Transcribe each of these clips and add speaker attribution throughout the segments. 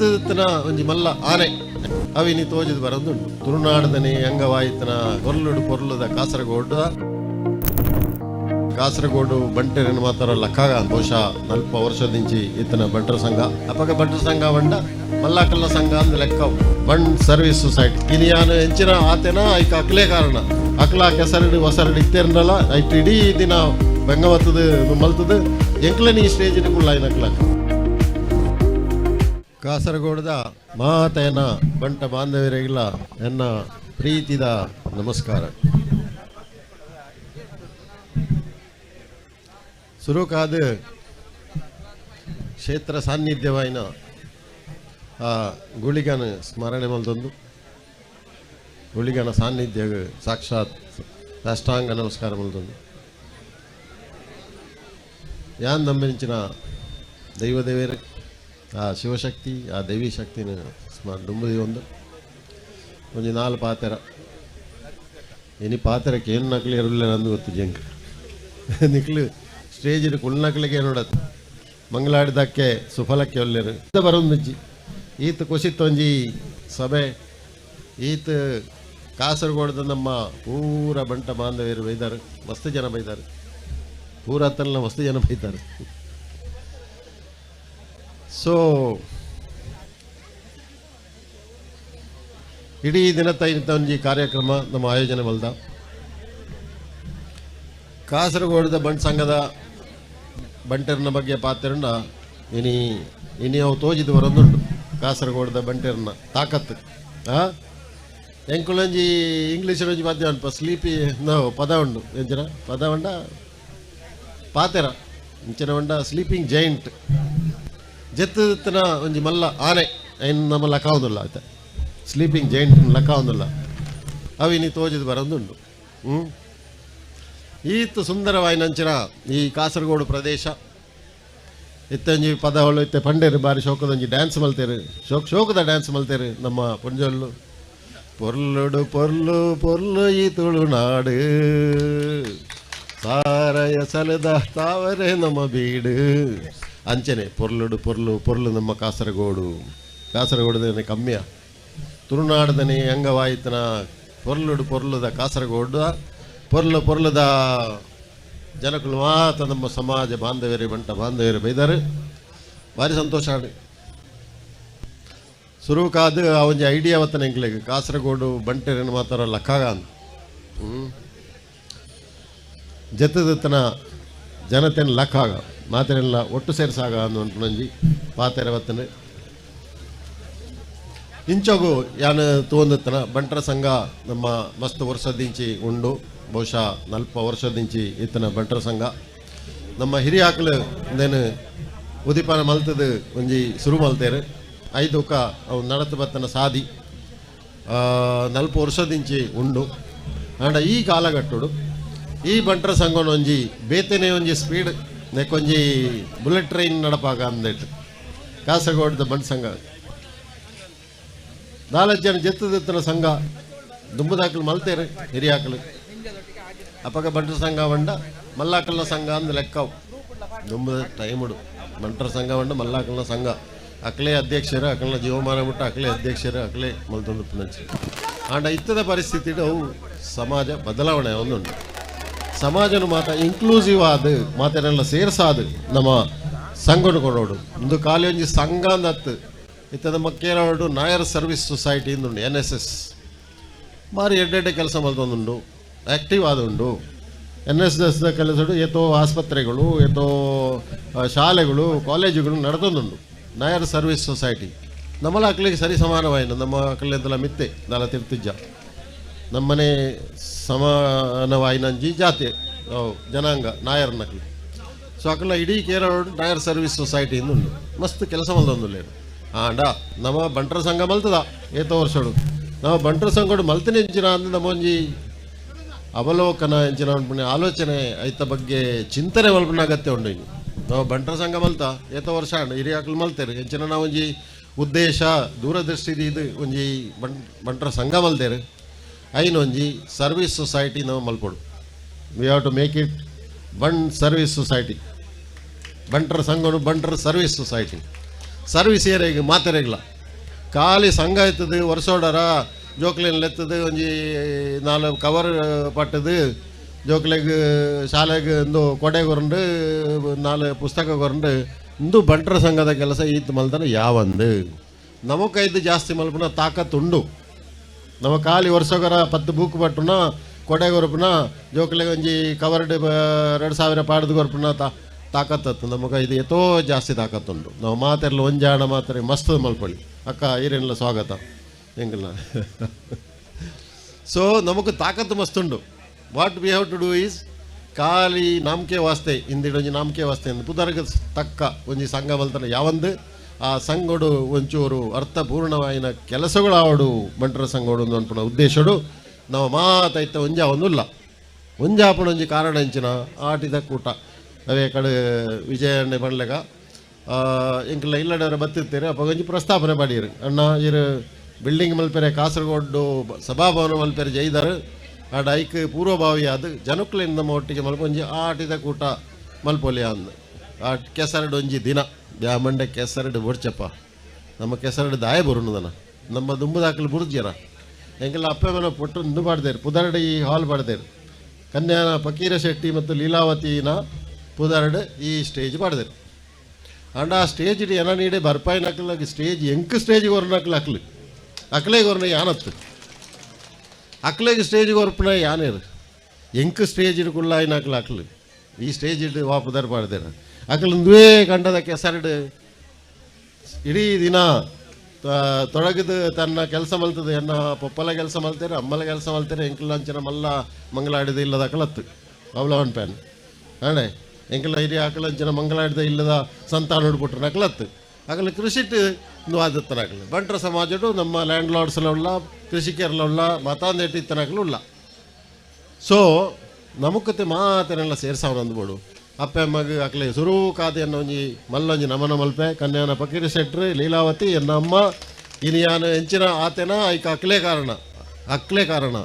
Speaker 1: ಜೆತ್ತನ ಒಂಜಿ ಮಲ್ಲ ಆನೆ. ಅವಿನಿ ತೋಜದ ಬರೋದುಂಡು ತುಳುನಾಡದನೆ ಅಂಗವಾಯಿತನ ಕೊರ್ಲುಡು ಕೊರ್ಲುದ ಕಾಸರಗೋಡು. ಕಾಸರಗೋಡು ಬಂಟೆರನ್ನು ಮಾತ್ರ ಲಕ್ಕಾಗ ಬಹುಶಃ ನಲ್ಪ ವರ್ಷದಿಂಚಿ ಇತ್ತನ ಬಂಟರ ಸಂಘ. ಅಪಕ ಬಂಟರ ಸಂಘ ಬಂಡ ಮಲ್ಲಾಕಲ್ಲ ಸಂಘ ಅಂದ ಲೆಕ್ಕ ಬಂಡ್ ಸರ್ವಿಸ್ ಸೊಸೈಟಿ. ಕಿನಿಯಾನ ಹೆಂಚಿನ ಆತೆನ ಐಕ ಅಕ್ಲೇ ಕಾರಣ. ಅಕ್ಲ ಕೆಸರಡು ಹೊಸರಡು ಇತ್ತೇರ್ನಲ್ಲ ಐಟ್ ಇಡೀ ದಿನ ಬೆಂಗವತ್ತದ ಮಲ್ತದ. ಎಂಕ್ಲನಿ ಸ್ಟೇಜ್ ಕುಳ್ಳಾಯಿನ ಅಕ್ಲಾಕ ಕಾಸರಗೋಡದ ಮಾತೆಯನ್ನ ಬಂಟ ಬಾಂಧವರಿಗೆಲ್ಲ ನನ್ನ ಪ್ರೀತಿದ ನಮಸ್ಕಾರ. ಸುರುಕಾದ ಕ್ಷೇತ್ರ ಸಾನ್ನಿಧ್ಯವಾಯಿನ ಆ ಗುಳಿಗನ ಸ್ಮರಣೆ ಮಲ್ದೊಂದು. ಗುಳಿಗನ ಸಾನ್ನಿಧ್ಯ ಸಾಕ್ಷಾತ್ ಸಾಷ್ಟಾಂಗ ನಮಸ್ಕಾರ ಮಲ್ದೊಂದು. ಯಾನ್ ನಂಬಿಂಚಿನ ದೈವದೇವೇರು ಆ ಶಿವಶಕ್ತಿ, ಆ ದೇವಿ ಶಕ್ತಿನ ಸುಮಾರು ದುಂಬುದಿ ಒಂದು. ಒಂಜಿ ನಾಲ್ಕು ಪಾತೆರ. ಎನಿ ಪಾತೆರಕ್ಕೆ ಏನು ನಕಲಿ ಇರಲಿಲ್ಲ ನಂದು ಗೊತ್ತು ಜಂಕ್. ನಿಕ್ಲು ಸ್ಟೇಜಿನ ಕುಳ್ನಕ್ಲಿಗೆ ನೋಡತ್ತೆ ಮಂಗಳಾಡಿದಕ್ಕೆ ಸುಫಲಕ್ಕೆ ಒಲ್ಲೆರು ಮಿಜ್ಜಿ. ಈತ ಕುಸಿತ್ತೊಂಜಿ ಸಭೆ. ಈತ ಕಾಸರಗೋಡದ ನಮ್ಮ ಪೂರ ಬಂಟ ಬಾಂಧವ್ಯರು ಬೈದಾರೆ. ಮಸ್ತ್ ಜನ ಬೈದಾರೆ. ಪೂರ ತನ್ನ ಮಸ್ತ್ ಜನ ಬೈತಾರೆ ಸೊ ಇಡೀ ದಿನ ಇಂಥ ಒಂದು ಈ ಕಾರ್ಯಕ್ರಮ ನಮ್ಮ ಆಯೋಜನೆ ಬಲ್ದ ಕಾಸರಗೋಡದ ಬಂಟ್ ಸಂಘದ ಬಂಟೆರ್ನ ಬಗ್ಗೆ ಪಾತ್ರನ ಇನಿ ಇನಿ ಅವು ತೋಜಿದು ಬರೋದುಂಟು. ಕಾಸರಗೋಡದ ಬಂಟೆರ್ನ ತಾಕತ್ತು. ಹಾ ಎಂಕುಲಂಜಿ ಇಂಗ್ಲೀಷ್ ಒಂಜಿ ಮಧ್ಯ ಉಂಟು ಸ್ಲೀಪಿ ನಾವು ಪದ ಉಂಡು ಎಂಚಿನ? ಪದ ಉಂಡ ಪಾತೆರ. ಇಂಚಿನ ಉಂಡ ಸ್ಲೀಪಿಂಗ್ ಜೈಂಟ್. ಜೆತ್ತನ ಒಂಜಿ ಮಲ್ಲ ಆನೆ ಐನ್ ನಮ್ಮ ಲಕಾವುದಿಲ್ಲ ಸ್ಲೀಪಿಂಗ್ ಜೈಂಟ್ ಲಕಾವುದಿಲ್ಲ. ಅವಿನಿ ತೋಜಿದ ಬರೋದುಂಡು ಹ್ಞೂ ಈತ ಸುಂದರವಾಯಿನಂಚಿನ ಈ ಕಾಸರಗೋಡು ಪ್ರದೇಶ. ಇತ್ತಂಜಿ ಪದಗಳು ಇತ್ತೆ ಪಂಡೇರು ಬಾರಿ ಶೋಕದೊಂಜಿ ಡ್ಯಾನ್ಸ್ ಮಲ್ತೇರು, ಶೋಕ್, ಶೋಕದ ಡ್ಯಾನ್ಸ್ ಮಲ್ತೇರು ನಮ್ಮ ಪುಂಜೊಲ್ಲು ಪೊರ್ಲುಡು, ಪೊರ್ಲು ಪೊರ್ಲು ಈ ತುಳುನಾಡು ಸಾರಯ ಸಲದ ತಾವರೆ ನಮ್ಮ ಬೀಡು. ಅಂಚನೆ, ಪೊರ್ಲುಡು, ಪೊರ್ಲು ಪೊರ್ಲು ನಮ್ಮ ಕಾಸರಗೋಡು. ಕಾಸರಗೋಡದನೆ ಕಮ್ಮಿಯ ತುಳುನಾಡದನೆ ಅಂಗವಾಯಿತನ ಪೊರ್ಲುಡು ಪೊರ್ಲುದ ಕಾಸರಗೋಡು, ಪೊರ್ಲು ಪೊರ್ಲುದ ಜನಕುಲು ಮಾತ್ರ ನಮ್ಮ ಸಮಾಜ ಬಾಂಧವ್ಯರೇ ಬಂಟ ಬಾಂಧವ್ಯರು ಬೈದಾರೆ. ಭಾರಿ ಸಂತೋಷ ಆಡಿ ಸುರುಕಾದ ಕಾದು ಒಂಜಿ ಐಡಿಯಾ ಅವತ್ತನ ಎಂಕ್ಲೆಗ್ ಕಾಸರಗೋಡು ಬಂಟರೇನು ಮಾತಾರ ಲಕ್ಕಾಗ ಅಂತ ಹ್ಞೂ ಜತ್ತದತ್ತನ ಜನತೆನ ಲಕ್ಕಾಗ. ಮಾತೆರೆಲ್ಲ ಒಟ್ಟು ಸೇರಿಸಾಗ ಅಂತ ನಂಜಿ ಪಾತೆರೆ ಅವತ್ತನ ಇಂಚಗು ಯಾನು ತೋಂದತ್ತನ ಬಂಟರ ಸಂಘ ನಮ್ಮ ಮಸ್ತ್ ವರ್ಷದಿಂಚಿ ಉಂಡು. ಬಹುಶಃ ನಲ್ಪ ವರ್ಷದಿಂಚಿ ಇತ್ತನ ಬಂಟರ ಸಂಘ. ನಮ್ಮ ಹಿರಿಯಾಕಲು ನೇನು ಉದಿಪಾನ ಮಲ್ತದ ಒಂಜಿ ಶುರು ಮಲ್ತೇರು. ಐದುಕ ಅವು ನಡತ ಬತ್ತನ ಸಾದಿ. ನಲ್ಪ ವರ್ಷದಿಂಚಿ ಉಂಡು. ಆಂಡ ಈ ಕಾಲಘಟ್ಟಡು. ಈ ಬಂಟರ ಸಂಘನ ಒಂಜಿ ಬೇತೆನೆ ಒಂಜಿ ಸ್ಪೀಡ್ ನೆಕ್ಕೊಂಜಿ ಬುಲೆಟ್ ಟ್ರೈನ್ ನಡಪಾಗ ಅಂದೇಟ್. ಕಾಸರಗೋಡದ ಬಂಡ್ ಸಂಘ. ನಾಲ್ಕು ಜನ ಜೆತ್ತದತ್ತನ ಸಂಘ. ದುಂಬದಾಕಲು ಹಿರಿಯ ಹಿರಿಯಾಕಲು ಅಪಗ ಬಂಟರ ಸಂಘ ಬಂಡ ಮಲ್ಲಾಕಲ್ನ ಸಂಘ ಅಂದ ಲೆಕ್ಕವು. ದುಂಬದ ಟೈಮುಡು. ಬಂಟರ ಸಂಘ ಬಂಡ ಮಲ್ಲಾಕಲ್ನ ಸಂಘ. ಅಕ್ಲೇ ಅಧ್ಯಕ್ಷರು, ಅಕಲ್ನ ಜೀವಮಾನ ಬಿಟ್ಟು ಅಕ್ಲೇ ಅಧ್ಯಕ್ಷರು, ಅಕ್ಲೇ ಮಲ್ತೊಂದು ಪುನಂಚಿ ಆಂಡ ಇತ್ತದ ಪರಿಸ್ಥಿತಿ ಅವು ಸಮಾಜ ಬದಲಾವಣೆ ಒಂದುಂಟು. ಸಮಾಜನು ಮಾತ ಇನ್ಕ್ಲೂಸಿವ್ ಆದ ಮಾತನೆಲ್ಲ ಸೇರ್ಸಾದು ನಮ್ಮ ಸಂಘನ ಕೊಡೋಡು ಇಂದು ಒಂಜಿ ಸಂಘ ಅಂದತ್ತು ಇತ್ತ ನಮ್ಮ ನಾಯರ್ ಸರ್ವಿಸ್ ಸೊಸೈಟಿ ಇಂದುಂಡು ಎನ್ ಎಸ್ ಎಸ್ ಮಾರಿ ಎಡ್ಡೆಡ್ಡೆ ಕೆಲಸ ಮಲ್ತೊಂದುಂಡು ಆ್ಯಕ್ಟಿವ್ ಆದುಂಡು. ಎನ್ ಎಸ್ ಎಸ್ ಕೆಲಸಡು ಎತ್ತೋ ಆಸ್ಪತ್ರೆಗಳು, ಎತ್ತೋ ಶಾಲೆಗಳು, ಕಾಲೇಜುಗಳು ನಡೆದೊಂದುಂಡು ನಾಯರ್ ಸರ್ವಿಸ್ ಸೊಸೈಟಿ. ನಮ್ಮಲ ಅಕ್ಕಲಿಗೆ ಸರಿ ಸಮಾನವಾಯಿನ ನಮ್ಮ ಅಕ್ಕಲೆಂತಲ ಮಿತ್ತೆ, ನಾಲ ತಿರ್ತಿಜ್ಜ. ನಮ್ಮನೆ ಸಮಾನವಾಯಿನಂಜಿ ಜಾತಿ ಜನಾಂಗ ನಾಯರ್ ನಕ್ಲಿ ಸೊ ಅಕಲ್ಲ ಇಡೀ ಕೇರಳ ನಾಯರ್ ಸರ್ವಿಸ್ ಸೊಸೈಟಿ ಇಂದುಂಡು ಮಸ್ತ್ ಕೆಲಸ ಮಲ್ದೊಂದುಲ್ಲೇನು ಆಂಡ ನಮ್ಮ ಬಂಟರ ಸಂಘ ಮಲ್ತದ, ಏತ ವರ್ಷಡು. ನಾವು ಬಂಟರ ಸಂಘಡು ಮಲ್ತಿನ ಹೆಂಚಿನ ಅಂದ್ರೆ ನಮ್ಮೊಂಜಿ ಅವಲೋಕನ ಅನ್ಪುಣೆ ಆಲೋಚನೆ ಐತ ಬಗ್ಗೆ ಚಿಂತನೆ ಮಲ್ಪನ ಅಗತ್ಯ ಉಂಡು ನಾವು ಬಂಟರ ಸಂಘ ಮಲ್ತ, ಏತ ವರ್ಷ ಹಿರಿಯಾಕಲು ಮಲ್ತೇರು. ಹೆಂಚಿನ ನಾವು ಉದ್ದೇಶ ದೂರದೃಷ್ಟಿ ಇದು ಒಂಜಿ ಬಂಟರ ಸಂಘ ಮಲ್ತೇರು. ಐನೊಂಜಿ ಸರ್ವಿಸ್ ಸೊಸೈಟಿ ನಾವು ಮಲ್ಪೊಡು we have to make it Bunt service society ಬಂಟರ ಸಂಘನು ಬಂಟರ ಸರ್ವಿಸ್ ಸೊಸೈಟಿ ಸರ್ವಿಸ್ ಏರಿಯಾಗ ಮಾತೆರೆಗ್ಲ. ಖಾಲಿ ಸಂಘ ಎತ್ತದು ವರ್ಷೋಡರ ಜೋಕ್ಲೆನ್ ಎತ್ತದು ಒಂಜಿ ನಾಲ್ ಕವರ್ ಪಟ್ಟದು, ಜೋಕ್ಲೆಗ್, ಶಾಲೆಗೆ ಇಂದು ಕೊಡೆ ಕೊರಂಡು ನಾಲ್ ಪುಸ್ತಕ ಕೊರಂಡು, ಇಂದು ಬಂಟರ ಸಂಘದ ಕೆಲಸ ಈತ್ ಮಲ್ತಾನೆ ಯಾವಂದು. ನಮಕೈದು ಜಾಸ್ತಿ ಮಲ್ಪನ ತಾಕತ್ತುಂಡು. ನಮ್ಮ ಖಾಲಿ ವರ್ಷಗರ ಪತ್ತು ಬೂಕ್ ಪಟ್ಟುನ, ಕೊಡೆ ಕೊರಪುನ ಜೋಕ್ಲೆ ಒಂಜಿ ಕವರ್ಡ್ ಎರಡು ಸಾವಿರ ಪಾಡ್ದು ಕೊರಪುನ ತಾ, ತಾಕತ್ತತ್ತು. ನಮಗೆ ಇದು ಎತ್ತೋ ಜಾಸ್ತಿ ತಾಕತ್ತುಂಡು ನಾವು ಮಾತೆಲ್ಲ ಒಂಜಾಣ ಮಾತ್ರ ಮಸ್ತ್ ಮಲ್ಪಳಿ. ಅಕ್ಕ ಈರೆಲ್ಲ ಸ್ವಾಗತ. ಹೆಂಗಿಲ್ಲ? ಸೊ ನಮಗೆ ತಾಕತ್ತು ಮಸ್ತುಂಡು what we have to do is ಖಾಲಿ ನಾಮಕೆ ವಾಸ್ತೆ ಇಂದಿಡೊಂಜಿ ನಾಮಕೆ ವಾಸ್ತೆ ಪುದರ್ಗ ತಕ್ಕ ಒಂಜಿ ಸಂಘ ಮಲ್ತನ ಯಾವಂದು ಆ ಸಂಘಡು ಒಂಚೂರು ಅರ್ಥಪೂರ್ಣವಾಯಿನ ಕೆಲಸಗಳು ಆವಡು ಬಂಟರ ಸಂಘಡು ಅನ್ಪುಣ ಉದ್ದೇಶಡು. ನಮ್ಮ ಮಾತೈತ ಒಂಜ ಒಂದಿಲ್ಲ ಒಂಜಾಪಣ ಒಂಜಿ ಕಾರಣ ಇಂಚಿನ ಆಟಿದ ಕೂಟ. ಅವೇ ಕಡೆ ವಿಜಯಣ್ಣೆ ಬಣ್ಲೆಗ ಎಂಕಲ್ಲ ಇಲ್ಲಡವರ ಬತ್ತಿರ್ತೀರಿ ಅಪ್ಪ ಒಂಜಿ ಪ್ರಸ್ತಾಪನೆ ಮಾಡಿರಿ. ಅಣ್ಣ, ಇರು, ಬಿಲ್ಡಿಂಗ್ ಮಲ್ಪೆರೆ ಕಾಸರಗೋಡು ಸಭಾಭವನ ಮಲ್ಪೆರೆ ಜೈದರ್, ಆಡ ಐಕ್ ಪೂರ್ವಭಾವಿ ಅದು ಜನಕ್ಲಿಂದ ಒಟ್ಟಿಗೆ ಮಲ್ಪ ಒಂಜಿ ಆಟಿದ ಕೂಟ ಮಲ್ಪೊಲಿ ಅಂದ್. ಆ ಕೆಸರಡು ಒಂಜಿ ದಿನ. ಯಾ ಮಂಡೆ ಕೆಸರಡು ಬೊಡ್ಚಪ್ಪ. ನಮ್ಮ ಕೆಸರಡು ದಾಯ ಬರುಣದನ. ನಮ್ಮ ದುಂಬುದಾಕಲು ಬುರ್ಜ್ಯರ ಅಪ್ಪೆ ಮನೆ ಪೊಟ್ಟು ಇಂದು ಪಾಡ್ದೇರು ಪುದರಡಿ ಹಾಲ್ ಪಾಡ್ದೇರು ಕನ್ಯಾನ ಫಕೀರ ಶೆಟ್ಟಿ ಮತ್ತು ಲೀಲಾವತಿನ ಪುದರಡು ಈ ಸ್ಟೇಜ್ ಪಾಡ್ದೇರು ಅಂಡ ಆ ಸ್ಟೇಜ್ ಏನ ನೀಡೆ ಬರ್ಪಾಯಿ ನಕಲ್ ಸ್ಟೇಜ್, ಎಂಕ್ ಸ್ಟೇಜಿಗೆ ಹೊರ ನಕಲ್ ಅಕ್ಲು ಅಕ್ಲೇಗೆ ಹೊರನ ಯಾನತ್ತು. ಸ್ಟೇಜ್ ಸ್ಟೇಜಿಗೆ ಹೊರಪನ ಯಾನೇರು. ಎಂಕ್ ಸ್ಟೇಜ್ ಇಡ್ಕುಲ್ಲ ನಕಲ್ ಅಕ್ಲು ಈ ಸ್ಟೇಜ್ ಇಟ್ಟು ವಾಪದರ್ ಪಾಡ್ದೇರ ಅಕ್ಲು ಗಂಡದ ಕಂಡದ ಕೆಸರಡು ಇಡೀ ದಿನ ತೊಡಗದು ತನ್ನ ಕೆಲಸ ಮಲ್ತದೆ ಎನ್ನ ಪಪ್ಪಲ ಕೆಲಸ ಮಲ್ತೇರೆ, ಅಮ್ಮಲ ಕೆಲಸ ಮಲ್ತೇರೆ, ಎಂಕಲ್ ಅಂಚನ ಮಲ್ಲ ಮಂಗಳಾಡಿದ ಇಲ್ಲದ ಅಕಲತ್ತು. ಅವಲವನ್ ಪ್ಯಾನ್ ಅಣೆ ಎಂಕಲ ಹಿರಿಯ ಅಕಲಂಚನ ಮಂಗಳಾಡಿದ ಇಲ್ಲದ ಸಂತಾನ ಹುಡ್ಬಿಟ್ರೆ ನಕಲತ್ತು. ಆಗಲ ಕೃಷಿಟ್ ಅಕಲ ಬಂಟ್ರ ಸಮಾಜಡು ನಮ್ಮ ಲ್ಯಾಂಡ್ ಲಾರ್ಡ್ಸ್ಲ ಕೃಷಿಕರ್ಲ ಮತಾಂದೇಟಿ ಇತ್ತನಾಗಲು ಉಲ್ಲ ಸೊ ನಮುಕತೆ ಮಾತನೆಲ್ಲ ಸೇರ್ಸಾವನ ಅಂದ್ಬೋಡು. ಅಪ್ಪೆ, ಮಗು, ಅಕ್ಲೆ, ಸುರು ಕಾದೆಯನ್ನ ಒಂಜಿ ಮಲ್ಲೊಂಜಿ ನಮನ ಮಲ್ಪೆ, ಕನ್ಯಾನ ಪಕೀರ ಶೆಟ್ರಿ, ಲೀಲಾವತಿ ಎನ್ನ ಅಮ್ಮ ಇನಿಯಾನ ಎಂಚಿನ ಆತೆನ, ಐಕ ಅಕ್ಲೆ ಕಾರಣ ಅಕ್ಲೆ ಕಾರಣ.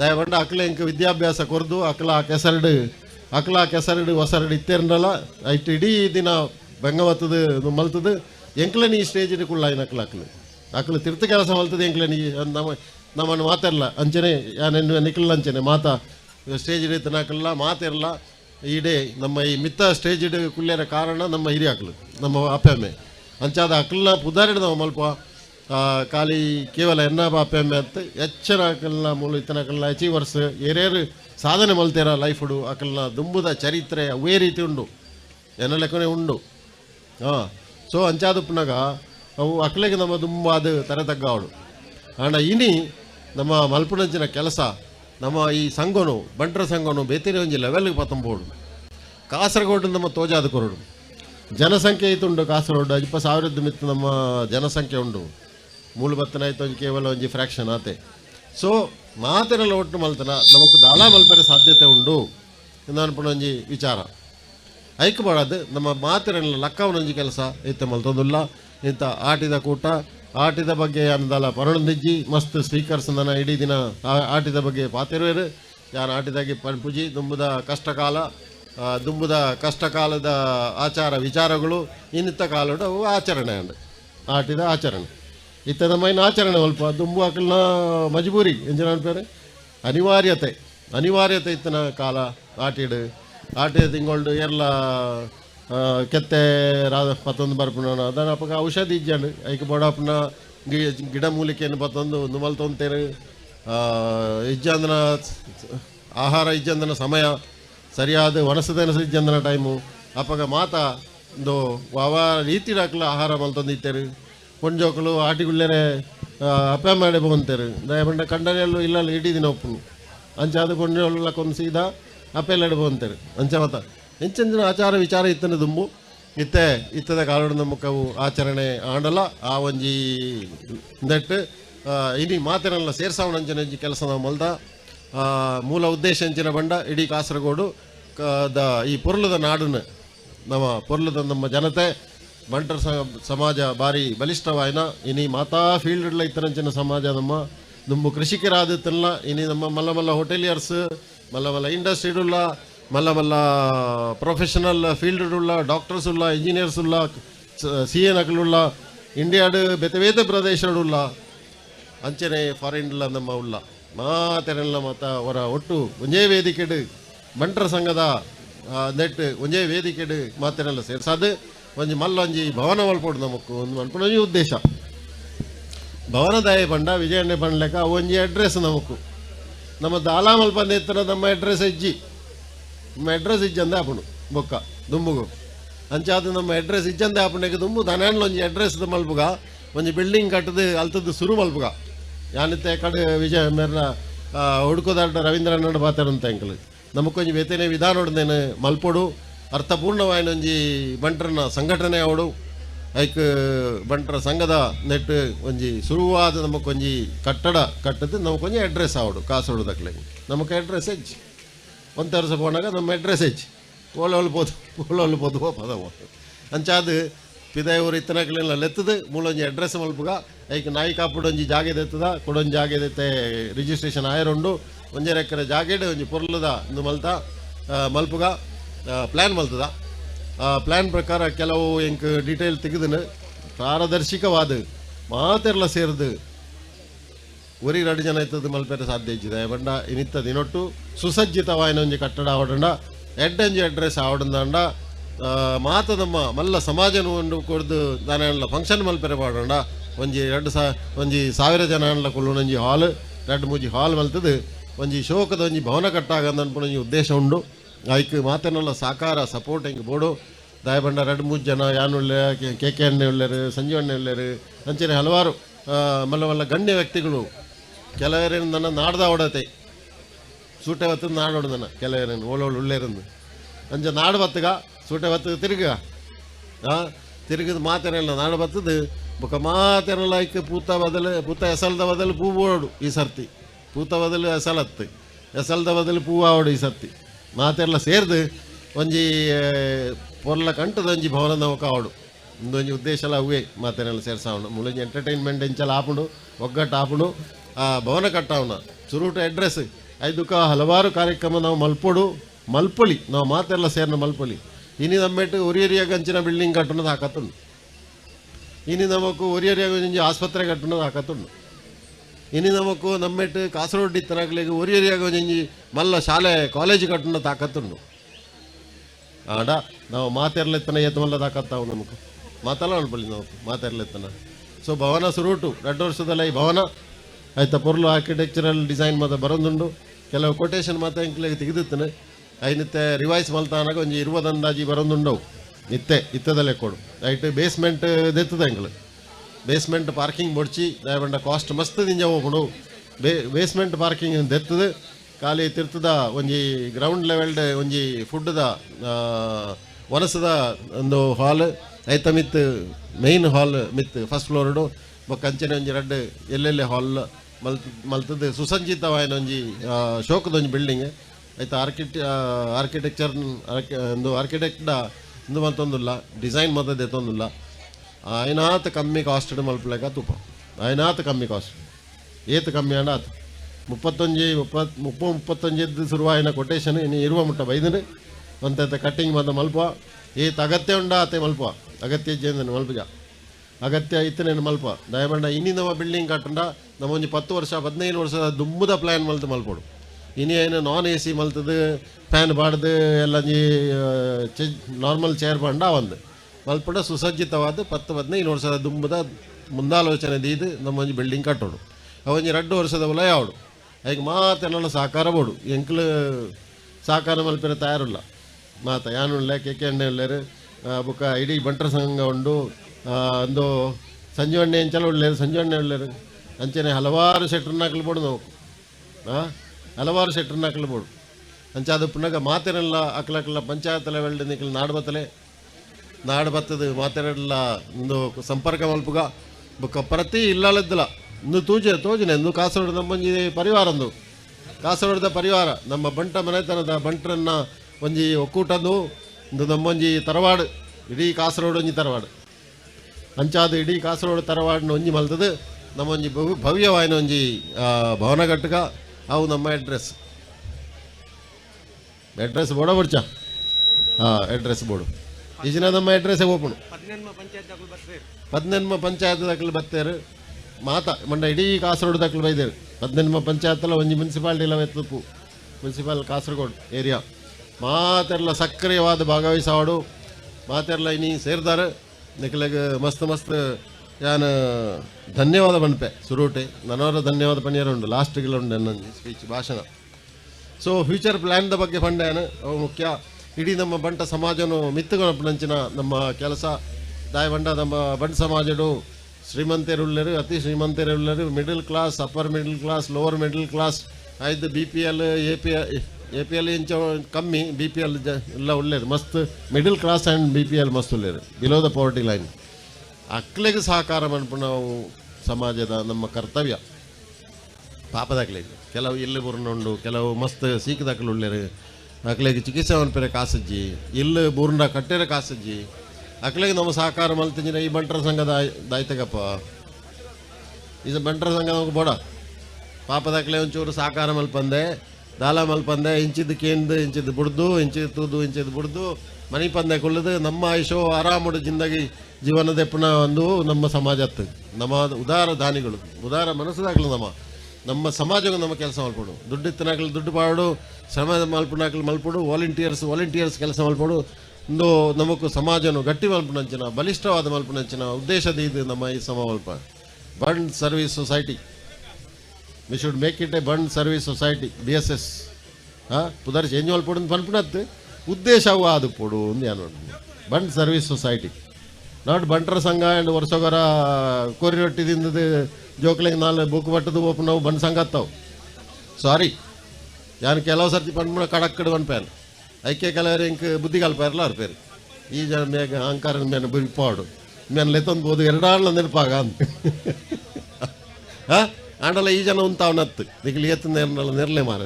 Speaker 1: ದಯವಂಡ ಅಕ್ಲೆ ಇಂಕ ವಿದ್ಯಾಭ್ಯಾಸ ಕೊರ್ದು, ಅಕ್ಲ ಆ ಕೆಸರಡು, ಅಕ್ಲ ಆ ಕೆಸರಡು ಹೊಸರಡು ಇತ್ತೇರ್ನಲ್ಲ ಐಟ್ ಇಡೀ ದಿನ ಬೆಂಗವತ್ತದು ಮಲ್ತದು, ಎಂಕ್ಲೆ ನೀ ಸ್ಟೇಜ್ ಕುಳ್ಳ ಅಕ್ಲ ಅಕ್ಲು? ಅಕ್ಲು ತಿರ್ತ ಕೆಲಸ ಮಲ್ತದೆ ಎಂಕ್ಲೆ ನೀ ನಮ್ಮ ನಮ್ಮನ್ನು ಮಾತಾಡಲ್ಲ ಅಂಚನೆ ಯಾನೆನ್ನು ನಿಕ್ಲ ಅಂಚನೆ, ಮಾತಾ ಸ್ಟೇಜ್ ಇಡೀತನ ಅಕ್ಲ ಮಾತಿರಲ್ಲ ಈಡೇ, ನಮ್ಮ ಈ ಮಿತ್ತ ಸ್ಟೇಜ್ ಇಡ ಕುಳ್ಳೇರ ಕಾರಣ ನಮ್ಮ ಹಿರಿಯ ಅಕ್ಲು ನಮ್ಮ ಅಪ್ಪೆಮ್ಮೆ ಅಂಚಾದ ಹಕ್ಲನ್ನ ಪುದಾರಿಡ ನಾವು ಮಲ್ಪ ಖಾಲಿ ಕೇವಲ ಎನ್ನ ಅಪ್ಪೆಮ್ಮೆ ಅಂತ ಎಚ್ಚರ ಅಕಲ್ನ ಮೂಲ ಇತ್ತನ ಅಕಲ್ನ ಅಚೀವರ್ಸ್ ಏರೇರು ಸಾಧನೆ ಮಲ್ತೇರ ಲೈಫುಡು ಅಕಲ್ನ ದುಂಬುದ ಚರಿತ್ರೆ ಅವೇ ರೀತಿ ಉಂಡು, ಎನ್ನ ಲೆಕ್ಕನೇ ಉಂಡು. ಹಾಂ, ಸೊ ಅಂಚಾದಪ್ಪನಾಗ ಅವು ಅಕ್ಲೆಗೆ ನಮ್ಮ ತುಂಬ ಅದು ತರತಗ್ಗಾವಳು ಅಣ್ಣ ಇನಿ ನಮ್ಮ ಮಲ್ಪುನಂಚಿನ ಕೆಲಸ ನಮ್ಮ ಈ ಸಂಘನು ಬಂಟ್ರ ಸಂಘನು ಬೇತಿನ ಒಂಜಿ ಲೆವೆಲ್ಗೆ ಪತ್ತಂಬೋಡು ಕಾಸರಗೋಡು ನಮ್ಮ ತೋಜಾದ ಕೊರಡು. ಜನಸಂಖ್ಯೆ ಐತುಂಡು ಕಾಸರಗೋಡು. ಅಜಿಪ್ಪ ಸಾವಿರದ ಮಿತ್ತ ನಮ್ಮ ಜನಸಂಖ್ಯೆ ಉಂಡು ಮೂಲು ಬತ್ತನ ಆಯ್ತು ಒಂಜಿ, ಕೇವಲ ಒಂಜಿ ಫ್ರ್ಯಾಕ್ಷನ್ ಆತೆ. ಸೊ ಮಾತೆರೆಲ್ಲ ಒಟ್ಟು ಮಲ್ತನ. ನಮಕ್ ದಾಳ ಮಲ್ಪರೆ ಸಾಧ್ಯತೆ ಉಂಡು ಎಂದು ಒಂಜಿ ವಿಚಾರ. ಐಕ್ ನಮ್ಮ ಮಾತಿರಲ್ಲ ಲಕ್ಕವನೊಂಜಿ ಕೆಲಸ ಇತ್ತ ಮಲ್ತೊಂದುಲ್ಲ. ಇಂಥ ಆಟಿದ ಕೂಟ ಆಟಿದ ಬಗ್ಗೆ ಅನ್ನದಲ್ಲ ಪರಣದಿಜ್ಜಿ ಮಸ್ತ್ ಸ್ಪೀಕರ್ಸ್ ನನ್ನ ಇಡೀ ದಿನ. ಆಟದ ಬಗ್ಗೆ ಪಾತಿರುವೆರು. ಯಾರು ಆಟಿದಾಗಿ ಪಂಪುಜಿ ದುಂಬುದ ಕಷ್ಟಕಾಲ ದುಂಬುದ ಕಷ್ಟಕಾಲದ ಆಚಾರ ವಿಚಾರಗಳು, ಇನ್ನಿತ್ತ ಕಾಲದ ಆಚರಣೆ ಅಂಡ್ ಆಟಿದ ಆಚರಣೆ. ಇತ್ತದ ಮೈನ ಆಚರಣೆ ಸ್ವಲ್ಪ ದುಂಬು ಹಾಕಲ್ನ ಮಜಬೂರಿ. ಎಂಜನ ಅನ್ಪೇರೆ ಅನಿವಾರ್ಯತೆ. ಅನಿವಾರ್ಯತೆ ಇತ್ತನ ಕಾಲ ಆಟಿಡು ಆಟಿದ ತಿಂಗಳು ಎಲ್ಲ ಕೆತ್ತೆ ರಾದ ಪತ್ತೊಂದು ಬರ್ಪುನ ಅದನ್ನು ಅಪ್ಪಗ ಔಷಧಿ ಇಜ್ಜಂಡು ಐಕ ಗಿ ಗಿಡ ಮೂಲಿಕೆಯನ್ನು ಪತ್ತೊಂದು ಒಂದು ಮಲ್ತೊಂತೇರು ಇಜ್ಜಂದನ ಆಹಾರ ಇಜ್ಜಂದನ ಸಮಯ. ಸರಿಯಾದ ವನಸದನಸ ಇಜ್ಜಂದನ ಟೈಮು. ಅಪ್ಪಗ ಮಾತ ಒಂದು ವಾವ ರೀತಿ ಹಾಕಲ ಆಹಾರ ಮಲ್ತೊಂದಿತ್ತೇರು. ಆಟಿ ಆಟಿಗುಳ್ಳೆರೆ ಅಪ್ಪ ಮಾಡಿ ಬಂತೇರು. ದಯಪಂಡ ಕಂಡನೆಲ್ಲೂ ಇಲ್ಲ ಇಡೀ ದಿನ ಒಪ್ಪು ಅಂಚಾದ ಕೊಂಡೋಲ್ಲ ಕೊಂದು ಸೀದಾ ಅಪ್ಪೆಲ್ಲಡು ಬಂತೇರು. ಅಂಚ ಮತ. ಎಂಚಂದಿನ ಆಚಾರ ವಿಚಾರ ಇತ್ತನ ದುಂಬು. ಇತ್ತೆ, ಇತ್ತದ ಕಾಲದ ಮುಖವು ಆಚರಣೆ ಆಂಡಲ ಆ ಒಂಜಿ ದಟ್ಟು ಇನಿ ಮಾತಿನಲ್ಲ ಸೇರ್ಸಾವಣಂಚನ ಒಂಜಿ ಕೆಲಸ ನಾವು ಮಲ್ದ. ಮೂಲ ಉದ್ದೇಶ ಅಂಚಿನ ಬಂಡ, ಇಡೀ ಕಾಸರಗೋಡು ದ, ಈ ಪೊರ್ಲದ ನಾಡನ್ನು ನಮ್ಮ ಪೊರ್ಲದ ನಮ್ಮ ಜನತೆ, ಬಂಟರ್ ಸಮಾಜ ಬಾರಿ ಬಲಿಷ್ಠವಾಯಿನ, ಇನಿ ಮಾತಾ ಫೀಲ್ಡ್ ಇಡ್ಲ ಇತ್ತರಂಚಿನ ಸಮಾಜ ನಮ್ಮ, ದುಂಬು ಕೃಷಿಕರಾದಿತ್ತಲ್ಲ, ಇನಿ ನಮ್ಮ ಮಲ್ಲ ಮಲ್ಲ ಹೋಟೆಲಿಯರ್ಸ್, ಮಲ್ಲ ಮಲ್ಲ ಇಂಡಸ್ಟ್ರಿಡುಲ್ಲ ಮಲ್ಲ ಮಲ್ಲ ಪ್ರೊಫೆಷನಲ್ ಫೀಲ್ಡ್ ಉಳ್ಳ ಡಾಕ್ಟರ್ಸ್ ಉಳ್ಳ ಇಂಜಿನಿಯರ್ಸ್ ಉಳ್ಳ ಸಿ ಎ ಉಳ್ಳ ಇಂಡಿಯಾಡು ಬೇತೆ ಬೇತೆ ಉಳ್ಳ ಅಂಚನೆ ಫಾರಿನ್ಲ ನಮ್ಮ ಉಲ್ಲ ಮಾತೆರೆಲ್ಲ ಮತ ಅವರ ಒಟ್ಟು ಒಂಜೇ ವೇದಿಕೆಡು ಬಂಟ್ರ ಸಂಘದ ನೆಟ್ ಒಂಜೇ ವೇದಿಕೆಡು ಮಾತೆರೆಲ್ಲ ಸೇರ್ಸಾದು, ಒಂಜಿ ಮಲ್ಲ ಒಂಜಿ ಭವನ ಮಲ್ಪೊಡು ನಮಕ್, ಒಂದು ಮಲ್ಪೊಡು ಒಂಜಿ ಉದ್ದೇಶ. ಭವನದಾಯ ಪಂಡ, ವಿಜಯಣ್ಣ ಪಂಡ್ಲೆಕ ಒಂಜಿ ಅಡ್ರೆಸ್ ನಮಕ್. ನಮ್ಮ ದಾಲಾ ಮಲ್ಪ ಎತ್ತರ ನಮ್ಮ ಅಡ್ರೆಸ್ ಇಜ್ಜಿ ನಮ್ಮ ಅಡ್ರೆಸ್ ಇಜ್ಜಂದೆ ಆಪುಂಡು ಬೊಕ್ಕ, ದುಂಬುಗು. ಅಂಚಾದ ನಮ್ಮ ಅಡ್ರೆಸ್ ಇಜ್ಜಂದೆ ಆಪುಂಡೆಗೆ ದುಂಬು ದನಾಂಡ್ಲ ಒಂಜಿ ಅಡ್ರೆಸ್ ಮಲ್ಪುಗ ಒಂಜಿ ಬಿಲ್ಡಿಂಗ್ ಕಟ್ಟದು, ಅಲ್ತದ್ದು ಸುರು ಮಲ್ಪುಗ ಯಾನಿತ್ತೆ ಕಡೆ ವಿಜಯ ಮೇರ್ನ ಹುಡುಕೋದಾಟ ರವೀಂದ್ರನಾಡ್ ಬಾತಾರಂತ ಎಂಕಲು ನಮಕೊಂಜಿ ವಿಧಾನ ಹೊಡೆದೇನು ಮಲ್ಪೊಡು ಅರ್ಥಪೂರ್ಣವಾಯಿನ ಒಂಜಿ ಬಂಟ್ರನ ಸಂಘಟನೆ ಅವಡು ಐಕ್ ಬಂಟ್ರ ಸಂಘದ ನೆಟ್ ಒಂಜಿ ಸುರುವಾದ ನಮಕೊಂಜಿ ಕಟ್ಟಡ ಕಟ್ಟದು ನಮಕೊಂಜಿ ಅಡ್ರೆಸ್ ಆವಡು ಕಾಸೋಡು ದಕ್ಲೆ ನಮಕ್ ಅಡ್ರೆಸ್ ಹೆಜ್ಜಿ ವರ್ಷ ಪೋನಾಗ ನಮ್ಮ ಅಡ್ರೆಸ್ ಹೆಜ್ಜಿ ಓಲೋಲ್ ಓಲೆ ಒಲ್ ಪೋದು ಪದವ ಅಂಚಾದ ಪಿದಾಯವರು ಇತ್ತನಕ್ಲೆಲ್ಲ ಲೆತ್ತದು ಮೂಲೊಂಜಿ ಅಡ್ರೆಸ್ ಮಲ್ಪುಗ, ಐಕ್ ನಾಯಿ ಪುಡೊಂಜಿ ಜಾಗದ ಜಾಗೆದ ಎತ್ತದ, ಕೊಡೊಂಜಿ ಎತ್ತೆ ರಿಜಿಸ್ಟ್ರೇಷನ್ ಆಯರುಂಡು, ಒಂಜರ ಎಕರೆ ಜಾಗೆಡ್ ಒಂಜಿ ಪೊರ್ಲದ ಇಂದು ಮಲ್ತ ಮಲ್ಪುಗ ಪ್ಲ್ಯಾನ್ ಮಲ್ತದ. ಪ್ಲ್ಯಾನ್ ಪ್ರಕಾರ ಕೆಲವು ಎಂಕ್ ಡೀಟೇಲ್ ತೆಗೆದನು, ಪಾರದರ್ಶಕವಾದ, ಮಾತೆರ್ಲ ಸೇರಿದು ಒರಿ ರಡ್ಡು ಜನ ಇತ್ತದ ಮಲ್ಪೆರೆ ಸಾಧ್ಯ ಇಜ್ಜಿದೆ ಬಂಡ ಇನಿತ್ತ ದಿನೊಟ್ಟು ಸುಸಜ್ಜಿತವಾಯಿನ ಒಂಜಿ ಕಟ್ಟಡ ಆವಡಂಡ ಎಡ್ಡಂಜಿ ಅಡ್ರೆಸ್ ಆವಡಂದಂಡ ಮಾತದಮ್ಮ ಮಲ್ಲ ಸಮಾಜನ ಒಂದು ಕೊಡ್ದು ದಾನ ಫಂಕ್ಷನ್ ಮಲ್ಪೆರೆ ಮಾಡೋಣ ಒಂಜಿ ಎರಡು ಸಾ, ಒಂಜಿ ಸಾವಿರ ಜನ ಕೊಲ್ಲೊಂಜಿ ಹಾಲ್, ಎರಡು ಮೂಜಿ ಹಾಲ್ ಮಲ್ತದು. ಒಂಜಿ ಶೋಕದ ಒಂಜಿ ಭವನ ಕಟ್ಟಾಗಂದ ಅನ್ಪುಣ ಒಂಜಿ ಉದ್ದೇಶ ಉಂಡು. ಐಕ್ ಮಾತನಲ್ಲ ಸಾಕಾರ ಸಪೋರ್ಟ್ ಹಿಂಗೆ ಬೋಡು. ದಾಯಬಂಡ ಎರಡು ಮೂರು ಜನ ಯಾನುಳ್ಳೆ, ಕೆ ಕೆ ಎಣ್ಣೆ ಉಳ್ಳರು ಸಂಜೀವಣ್ಣೆ ಉಳ್ಳರು ಅಂಚನೆ ಹಲವಾರು ಮಲ್ಲ ಮಲ್ಲ ಗಣ್ಯ ವ್ಯಕ್ತಿಗಳು ಕೆಲವರೇನು ನನ್ನ ನಾಡ್ದ ಓಡತೆ. ಸೂಟೆ ಹೊತ್ತು ನಾಡೋಡು ನನ್ನ ಕೆಲವರೇನು ಓಳೋಳು ಉಳ್ಳೇರಂದು. ಅಂಜ ನಾಡು ಬತ್ತಗ, ಸೂಟೆ ಹೊತ್ತು ತಿರುಗ. ಆ, ತಿರುಗಿದ ಮಾತೇನಲ್ಲ ನಾಡು ಬತ್ತದು ಬೊಕ ಮಾತೇನಲ್ಲ ಐಕ್ ಪೂತ ಬದಲು, ಪೂತ ಎಸಲ್ದ ಬದಲು ಪೂ ಓಡು ಈ ಸರ್ತಿ. ಪೂತ ಬದಲು ಎಸಲತ್ತು, ಎಸಲ್ದ ಬದಲು ಪೂ ಆವಡು ಈ ಸರ್ತಿ. ಮಾತೆಲ್ಲ ಸೇರ್ದು, ಒಂಜಿ ಪೊರ್ಲ ಕಂಟದ ಒಂಜಿ ಭವನ ನಮಕ ಆವಡು. ಇಂದೊಂಜಿ ಉದ್ದೇಶ ಎಲ್ಲ ಅವೇ ಮಾತೇನಲ್ಲ ಸೇರ್ಸಾವಣ ಮುಳಂಜಿ ಎಂಟರ್ಟೈನ್ಮೆಂಟ್ ಎಂಚಲ ಆಪುಡು, ಒಗ್ಗಟ್ಟು ಆಪುಂಡು. ಆ, ಭವನ ಕಟ್ಟವನ ಚುರುಟ ಅಡ್ರೆಸ್ ಐದುಕ ಹಲವಾರು ಕಾರ್ಯಕ್ರಮ ನಾವು ಮಲ್ಪೊಡು ಮಲ್ಪೊಲಿ ನಾವು ಮಾತೆಲ್ಲ ಸೇರ್ನ ಮಲ್ಪೊಲಿ ಇನಿ ನಮ್ಮೆಟ್ಟು ಒರಿಯರಿಯಾಗ ಅಂಚಿನ ಬಿಲ್ಡಿಂಗ್ ಕಟ್ಟಣದು ಹಾಕತ್ತುಂಡು. ಇನಿ ನಮಕು ಒರಿಯರಿಯಾಗ ಒಂಜಿ ಆಸ್ಪತ್ರೆ ಕಟ್ಟಣದು ಹಾಕತ್ತುಂಡು. ಇನಿ ನಮಕು ನಮ್ಮೆಟ್ಟು ಕಾಸರಗೋಡ್ ಇತ್ತನಾಗ್ಲಿಗೆ ಒರಿಯರಿಯಾಗ ಗಂಜಿ ಮಲ್ಲ ಶಾಲೆ ಕಾಲೇಜ್ ಕಟ್ಟಣದು ಹಾಕತ್ತುಂಡು. ಆಡ, ನಾವು ಮಾತೆರ್ಲೆತ್ತನ ಏತ್ ಮಲ್ಲ ತಾಕತ್ತಾವು ನಮಕು ಮಾತಲ್ಲ ಅನ್ಪಲ್ಲಿ ನಾವು ಮಾತೆರ್ಲೆತ್ತನ. ಸೊ ಭವನ ಸುರುಟು. ಎರಡು ವರ್ಷದಲ್ಲ ಈ ಭವನ. ಆಯ್ತಾ, ಪೊರ್ಲು ಆರ್ಕಿಟೆಕ್ಚರಲ್ ಡಿಸೈನ್ ಮಾತ ಬರೋದುಂಡು ಕೆಲವು ಕೊಟೇಶನ್ ಮಾತ ಇಂಕ್ಲೆಗೆ ತೆಗೆದಿತ್ತನೆ ಐನಿತ್ತೆ ರಿವೈಸ್ ಮಲ್ತಾನಾಗ ಒಂಜಿ ಇರುವದ ಅಂದಾಜಿ ಬರೋದುಂಡವು ಇತ್ತೆ ಇತ್ತದಲ್ಲೇ ಕೊಡು. ರೈಟ್ ಬೇಸ್ಮೆಂಟ್ ದೆತ್ತದ ಎಂಗ್ಳು ಬೇಸ್ಮೆಂಟ್ ಪಾರ್ಕಿಂಗ್ ಮುಡ್ಚಿ ದಯಬಂಡ ಕಾಸ್ಟ್ ಮಸ್ತ್ ದಿಂಜ ಹೋಗ್ಬಿಡು ಬೇ ಬೇಸ್ಮೆಂಟ್ ಪಾರ್ಕಿಂಗ್ ದೆತ್ತದು. ಖಾಲಿ ತಿರ್ತದ ಒಂಜಿ ಗ್ರೌಂಡ್ ಲೆವೆಲ್ಡ್ ಒಂಜಿ ಫುಡ್ದ ವನಸದ ಒಂದು ಹಾಲ್ ಐತ ಮಿತ್ ಮೇನ್ ಹಾಲ್ ಮಿತ್ ಫಸ್ಟ್ ಫ್ಲೋರ್ಡು ಬೊಕ್ಕ ಅಂಚನೆ ಒಂಜಿ ರಡ್ಡ್ ಎಲ್ಲೆಲ್ಲೆ ಹಾಲ್ ಮಲ್ತ್ ಮಲ್ತದ್ದು ಒಂಜಿ ಶೋಕದ ಒಂಜಿ ಬಿಲ್ಡಿಂಗ್ ಐತ ಆರ್ಕಿಟೆ ಆರ್ಕಿಟೆಕ್ಚರ್ ಒಂದು ಆರ್ಕಿಟೆಕ್ಟ್ಡ ಇಂದು ಮತ್ತೊಂದುಲ್ಲ ಡಿಸೈನ್ ಮತ್ತದ ಎತ್ತೊಂದುಲ್ಲ ಆಯ್ನಾತ್ ಕಮ್ಮಿ ಕಾಸ್ಟ್ ಮಲ್ಪಲೆಕ ತುಪ್ಪ ಆಯ್ನಾತ್ ಕಮ್ಮಿ ಕಾಸ್ಟ್ ಏತ್ ಕಮ್ಮಿ ಅಂಡ ಆತು. ಮುಪ್ಪತ್ತೊಂಜಿ, ಮುಪ್ಪತ್, ಮುಪ್ಪ ಮುಪ್ಪತ್ತೊಂಜಿದ್ದು ಶುರುವಾಯಿನ ಕೊಟೇಶನ್ ಇನ್ನು ಇರುವ ಮುಟ್ಟ ಬೈದನು. ಒಂತ ಕಟ್ಟಿಂಗ್ ಬಂದ ಮಲ್ಪ ಏತ್ ಅಗತ್ಯ ಉಂಡ ಆತೆ ಮಲ್ಪ ಅಗತ್ಯ ಜೇಂದನು ಮಲ್ಪಜ. ಅಗತ್ಯ ಇತ್ತನೇನು ಮಲ್ಪ ದಯಮಂಡ ಇನ್ನಿಂದ ಬಿಲ್ಡಿಂಗ್ ಕಟ್ಟಂಡ ನಮ್ಮ ಒಂಜಿ ಪತ್ತು ವರ್ಷ, ಹದಿನೈದು ವರ್ಷದ ದುಮ್ಮದ ಪ್ಲ್ಯಾನ್ ಮಲ್ತು ಮಲ್ಪೊಡು. ಇನಿ ಏನು ನಾನ್ ಎ ಸಿ ಮಲ್ತದು ಫ್ಯಾನ್ ಬಾಡ್ದು, ಎಲ್ಲ ನಾರ್ಮಲ್ ಚೇರ್ ಬಂಡ ಒಂದು ಮಲ್ಪಡ ಸುಸಜ್ಜಿತವಾದ ಪತ್ತು, ಹದಿನೈದು ವರ್ಷದ ದುಮ್ಮದ ಮುಂದಾಲೋಚನೆ ದೀದು ನಮ್ಮೊಂದು ಬಿಲ್ಡಿಂಗ್ ಕಟ್ಟೋಡು. ಅವೊಂಜಿ ಎರಡು ವರ್ಷದ ಒಲ ಯಾವಡು ಅದಕ್ಕೆ ಈಗ ನನ್ನ ಸಾಕಾರ ಬೋಡು. ಎಂಕ್ಲು, ಸಾಕಾರ ಮಲ್ಪಿನ ತಯಾರುಲ್ಲ. ಮಾತ ಯಾನುಳ್ಳೆ, ಕೆಕೆ ಎಣ್ಣೆ ಉಳ್ಳೇರು ಬುಕ್ಕ ಇಡೀ ಬಂಟರ ಸಂಘ ಉಂಡು ಒಂದು ಸಂಜೀವಣ್ಣೆ ಎಂಚಲ ಉಳ್ಳೇರು ಸಂಜೀವಣ್ಣೆ ಉಳ್ಳೇರು ಅಂಚನೆ ಹಲವಾರು ಸೆಟ್ರನ್ನ ಹಾಕಲ್ಬೋಡು ನಾವು. ಹಾಂ ಹಲವಾರು ಸೆಟ್ರನ್ನ ಹಾಕಲ್ಬೋಡು ಅಂಚೆ ಅದು ಪುನಗ ಮಾತೆರೆಲ್ಲ ಅಕ್ಲಕ್ಲ ಪಂಚಾಯತ್ ಲೆವೆಲ್ ನಿಕ್ಲು ನಾಡು ಬತ್ತಲೆ ನಾಡು ಬತ್ತದ ಮಾತೆರೆಲ್ಲ ಒಂದು ಸಂಪರ್ಕ ಮಲ್ಪುಗ. ಬೊಕ್ಕ ಪ್ರತಿ ಇಲ್ಲಲ್ಲದ್ದಲ್ಲ ಇಂದು ತೂಜೆ, ತೋಜನೆ ಇಂದು ಕಾಸರಗೋಡು ನಮ್ಮೊಂಜಿ ಪರಿವಾರ ಅಂದು. ಕಾಸರಗೋಡದ ಪರಿವಾರ, ನಮ್ಮ ಬಂಟ ಮನೆತನದ ಬಂಟರನ್ನ ಒಂಜಿ ಒಕ್ಕೂಟದ್ದು ಇಂದು ನಮ್ಮೊಂಜಿ ತರವಾಡು, ಇಡೀ ಕಾಸರಗೋಡು ಒಂಜಿ ತರವಾಡು. ಅಂಚಾದ ಇಡೀ ಕಾಸರಗೋಡು ತರವಾಡಿನ ಒಂಜಿ ಮಲ್ತದು. ನಮ್ಮ ಒಂಜಿ ಭವ್ಯ ಭವ್ಯವಾಯಿನ ಒಂಜಿ ಕಟ್ಟಕ ಅವು ನಮ್ಮ ಅಡ್ರೆಸ್ ಅಡ್ರೆಸ್ ಬೋಡ ಬಿಡ್ಚ. ಹಾಂ ಅಡ್ರೆಸ್ ಬೋಡು. ಈಜಿನ ನಮ್ಮ ಅಡ್ರೆಸ್ ಓಪನ್
Speaker 2: ಹದಿನೆಂಟು ಪಂಚಾಯತ್ ದಾಖಲು ಬರ್ತೇವೆ
Speaker 1: ಪದ್ನೆನ್ಮ ಪಂಚಾಯತ್ ದಾಖಲೆ ಬತ್ತೇರು ಮಾತ ಮಂಡ ಇಡೀ ಕಾಸರಗೋಡು ದಾಖಲು ಬೈದೇವೆ ಪದ್ನೆನ್ಮ ಪಂಚಾಯತ್ಲ ಎಲ್ಲ ಒಂಜಿ ಮುನ್ಸಿಪಾಲಿಟಿ ಎಲ್ಲ ಮುನ್ಸಿಪಾಲ್ ಮುನ್ಸಿಪಲ್ ಕಾಸರಗೋಡು ಏರಿಯಾ ಮಾತೆಲ್ಲ ಸಕ್ರಿಯವಾದ ಭಾಗವಹಿಸವಾಡು ಮಾತೆಲ್ಲ ಇನಿ ಸೇರ್ದಾರೆ. ನಿಖಲೆಗ್ ಮಸ್ತ್ ಮಸ್ತ್ ಯಾನ್ ಧನ್ಯವಾದ ಬನ್ಪೆ, ಸುರೂಟೆ. ನನವರ ಧನ್ಯವಾದ ಪನಿಯರ ಉಂಡು ಲಾಸ್ಟ್ಗೆಲ್ಲ ಉಂಡು ನನ್ನ ಸ್ಪೀಚ್ ಭಾಷಣ. ಸೊ ಫ್ಯೂಚರ್ ಪ್ಲ್ಯಾನ್ದ ಬಗ್ಗೆ ಪಂಡೇನು ಅವು ಮುಖ್ಯ. ಇಡೀ ನಮ್ಮ ಬಂಟ ಸಮಾಜನು ಮಿತ್ತುಗಳಪ್ಪನಂಚಿನ ನಮ್ಮ ಕೆಲಸ. ದಾಯ ಬಂಡ, ನಮ್ಮ ಬಂಟ ಸಮಾಜಡು ಶ್ರೀಮಂತರುಳ್ಳರು, ಅತಿ ಶ್ರೀಮಂತರುಳ್ಳರು middle class upper middle class lower middle class ಆಯ್ತು B P L A P L ಇಂಚ ಕಮ್ಮಿ ಬಿ ಪಿ ಎಲ್ ಎಲ್ಲ ಒಳ್ಳೇದು. ಮಸ್ತ್ middle class and B P L ಮಸ್ತ್ ಒಳ್ಳೇದು. ಬಿಲೋ ದ ಪವರ್ಟಿ ಲೈನ್ ಅಕ್ಲೆಗೆ ಸಹಕಾರ ಮಾಡ್ಬಿಟ್ಟು ನಾವು ಸಮಾಜದ ನಮ್ಮ ಕರ್ತವ್ಯ. ಪಾಪದಾಕ್ಲೆಗ್ ಕೆಲವು ಇಲ್ಲಿ ಬುರ್ನುಂಡು ಕೆಲವು ಮಸ್ತ್ ಸೀಕದಾಕ್ಲು ಉಳ್ಳೇರು. ಅಕ್ಲೆಗ್ ಚಿಕಿತ್ಸೆ ಮನ್ಪೆರೆ ಕಾಸಜ್ಜಿ, ಇಲ್ಲಿ ಬೂರುಂಡ ಕಟ್ಟೆರೆ ಕಾಸಜ್ಜಿ. ಅಕ್ಲೆಗ್ ನಮ್ಮ ಸಹಕಾರ ಮಲ್ತಿಂಜಿನ ಈ ಬಂಟರ ಸಂಘದ ದಾಯ್ತಗಪ್ಪ ಇದು ಬಂಟರ ಸಂಘ ನಮಗೆ ಬೋಡ. ಪಾಪದಾಕ್ಲೆ ಒಂಚೂರು ಸಹಕಾರ ಮಲ್ಪಂದೆ, ದಾಲ ಮಲ್ಪಂದೆ, ಇಂಚಿದ್ದು ಕೇಂದು, ಇಂಚಿದ್ದು ಬುಡ್ದು, ಇಂಚಿದ್ದು ತೂದು, ಇಂಚಿದ್ದು ಬುಡ್ದು. ಮನಿ ಪಂದೆ ಕೊಲ್ಲದು ನಮ್ಮ ಆಯುಷೋ ಆರಾಮುಡು ಜಿಂದಗಿ ಜೀವನದ ಎಪ್ಪನ ಒಂದು ನಮ್ಮ ಸಮಾಜ ನಮ್ಮ ಉದಾರ ದಾನಿಗಳು, ಉದಾರ ಮನಸ್ಸುದಾಗ್ಲು ನಮ್ಮ ನಮ್ಮ ಸಮಾಜಕ್ಕೆ ನಮ್ಮ ಕೆಲಸ ಮಲ್ಪಡು ದುಡ್ಡು ಇತ್ತನಾಗ್ಲಿ ದುಡ್ಡು ಪಾಡು ಶ್ರಮ ಮಲ್ಪನಾಗ್ಲಿ ಮಲ್ಪಡು ವಾಲಂಟಿಯರ್ಸ್ ವಾಲಂಟಿಯರ್ಸ್ ಕೆಲಸ ಮಲ್ಪಡು ಒಂದು ನಮಗೂ ಸಮಾಜನು ಗಟ್ಟಿ ಮಲ್ಪನಂಚಿನ, ಬಲಿಷ್ಠವಾದ ಮಲ್ಪನಂಚಿನ ಉದ್ದೇಶದ ಇದು ನಮ್ಮ ಈ ಸಮ ಮಲ್ಪ Bunt service society we should make it a Bunt service society B S S ಹಾಂ? ಪುದರ್ ಚೇಂಜ್ ಮಲ್ಪಡು ಪನ್ಪನತ್ತು ಉದ್ದೇಶ ಅವು ಅದು ಪೊಡು ಒಂದು ಏನು ಬಂಡ್ ಸರ್ವಿಸ್ ಸೊಸೈಟಿ ನಾಟ್ ಬಂಟರ ಸಂಘ ಆ್ಯಂಡ್ ವರ್ಷಗೊರ ಕೋರಿ ರೊಟ್ಟಿದಿಂದ ಜೋಕ್ಲಿಗೆ ನಾಲ್ ಬುಕ್ ಬಟ್ಟದು ಓಪು ನಾವು ಬಂಡ್ ಸಂಘ ಹತ್ತವು ಸಾರಿ ಯಾನ್ ಕೆಲವು ಸರ್ತಿ ಪನ್ಪುಣ ಕಡಕ್ಕಡು ಪನ್ಪೇನು ಐಕೆ ಕೆಲವರು ಇಂಕ್ ಬುದ್ಧಿ ಕಲ್ಪಾರಲ್ಲ ಅವ್ರ ಪೇರು ಈ ಜನ ಮೇಗ ಅಹಂಕಾರ ಮೇನ ಬಿರಿಪಾಡು ಮೇನ್ ಲೆತ್ತೊಂದು ಬೋದು ಎರಡಾಳ ನೆನಪಾಗ ಅಂತ ಹಾಂ ಆಂಡಲ ಈ ಜನ ಉಂತಾವನತ್ತು ನಿಖಿಲ್ ಎತ್ತು ನೆರ್ನಲ್ಲ ನೆರ್ಲೆ ಮಾರ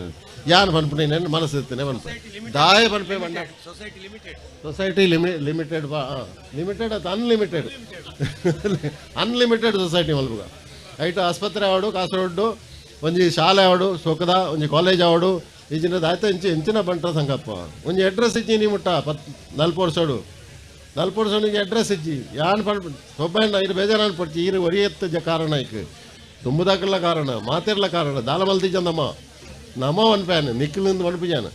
Speaker 1: ಯಾನ್ ಪನ್ಪುಣ ನೆನ್ ಮನಸ್ಸು ಇರ್ತೇನೆ ಪನ್ಪೆ ದಾಯ ಪನ್ಪೆ ಬಂಡ
Speaker 2: ಸೊಸೈಟಿ ಲಿಮಿಟೆಡ್
Speaker 1: ಸೊಸೈಟಿ ಲಿಮಿ ಲಿಮಿಟೆಡ್ ಬಾ ಲಿಮಿಟೆಡ್ ಅದು ಅನ್ಲಿಮಿಟೆಡ್ ಅನ್ಲಿಮಿಟೆಡ್ ಸೊಸೈಟಿ ಮಲ್ಪುಗ ಐಟ ಆಸ್ಪತ್ರೆ ಆವಡು ಕಾಸರೊಡ್ಡು ಒಂಜಿ ಶಾಲೆ ಆವಡು ಸೊಕದ ಒಂಜಿ ಕಾಲೇಜ್ ಆವಡು ಈಜಿನದ ಆಯ್ತು ಇಂಚಿ ಇಂಚಿನ ಬಂಟ ಸಂಗಪ್ಪ ಒಂಜಿ ಅಡ್ರೆಸ್ ಇಚ್ಚಿ ನೀ ಮುಟ್ಟ ಪತ್ ನಲ್ಪು ವರ್ಷಡು ನಲ್ಪು ವರ್ಷನಿಗೆ ಅಡ್ರೆಸ್ ಇಚ್ಚಿ ಯಾನ್ ಪಣ್ ಒಬ್ಬ ಇದು ಬೇಜಾರು ಪಡ್ಚಿ ಈರು ಒರಿಯತ್ತ ಜ ಕಾರಣ ಈಕ್ ತುಂಬದಾಕಲ್ಲ ಕಾರಣ ಮಾತಿರ್ಲ ಕಾರಣ ದಾಲ ಮಲ್ತಿಜಂದಮ್ಮ ನಮ ಅನ್ಪ್ಯಾನ್ ನಿಖಿಲಿಂದ ಮನ್ಪಿಜಾನ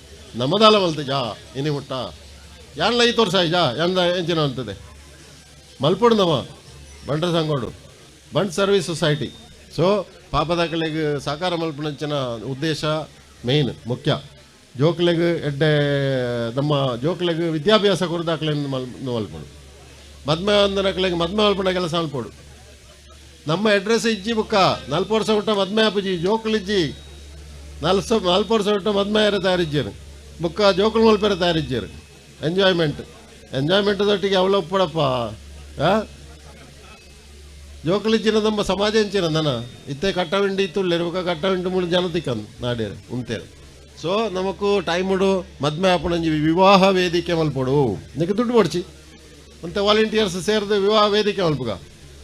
Speaker 1: ನಮ್ಮ ದಾಲ ಮಲ್ತಿಜಾ ಇನಿ ಹುಟ್ಟ. ಯಾನ್ ಲೈ ತೋರ್ಸ ಜಾ ಎಂದ ಎಂಚಿನ ಅಂತದೆ? ಮಲ್ಪುಡ್ದಮ್ಮ ಬಂಡ್ರ ಸಂಗೋಡು, ಬಂಡ್ ಸರ್ವಿಸ್ ಸೊಸೈಟಿ. ಸೊ ಪಾಪದಾಕಲೆಗ್ ಸಾಕಾರ ಮಲ್ಪನಂಚಿನ ಉದ್ದೇಶ ಮೇನ್ ಮುಖ್ಯ. ಜೋಕ್ಲೆಗ್ ಎಡ್ಡೆ, ನಮ್ಮ ಜೋಕ್ಲೆಗ್ ವಿದ್ಯಾಭ್ಯಾಸ ಕೊರದಾಕಲೆ ಮಲ್ ಮಲ್ಪಡು. ಮದ್ಮೆ ಒಂದನಕ್ಲೆಗ್ ಮದ್ಮೆ ಮಲ್ಪಣ ಕೆಲಸ ಮಲ್ಪಡು. ನಮ್ಮ ಅಡ್ರೆಸ್ ಇಜ್ಜಿ ಬುಕ್ಕ ನಾಲ್ಕು ವರ್ಷ ಬಿಟ್ಟ ಮದ್ಮೆ ಆಪುಜಿ ಜೋಕ್ಲಿಜ್ಜಿ. ನಾಲ್ಕು ನಾಲ್ಕು ವರ್ಷ ಬಿಟ್ಟ ಮದ್ಮೆ ಯಾರು ತಯಾರಿಜ್ಜರು ಬುಕ್ಕ ಜೋಕುಲ್ ಮಲ್ಪೆರೆ ತಯಾರಿಜ್ಜರು ಎಂಜಾಯ್ಮೆಂಟ್ ಎಂಜಾಯ್ಮೆಂಟ್ದೊಟ್ಟಿಗೆ ಅವಳ ಒಪ್ಪಡಪ್ಪ ಆ ಜೋಕುಲಿಜ್ಜಿನ ನಮ್ಮ ಸಮಾಜ ಎಂಚಿನ ನನ ಇತ್ತೆ ಕಟ್ಟವಿಂಡಿ ತುಳ್ಳೆರು ಬುಕ್ಕ ಕಟ್ಟವಿಂಡಿ ಮೂರು ಜನ ತಿಕ್ಕಂದು ನಾಡೇರು ಉಂತೇರು ಸೊ ನಮಕು ಟೈಮುಡು ಮದ್ಮೆ ಆಪಣಂಜಿ ವಿವಾಹ ವೇದಿಕೆ ಮಲ್ಪಡು ನಿಕ್ಕೆ ದುಡ್ಡು ಕೊಡ್ಚಿ ಮತ್ತೆ ವಾಲಂಟಿಯರ್ಸ್ ಸೇರಿದು ವಿವಾಹ ವೇದಿಕೆ ಮಲ್ಪುಗ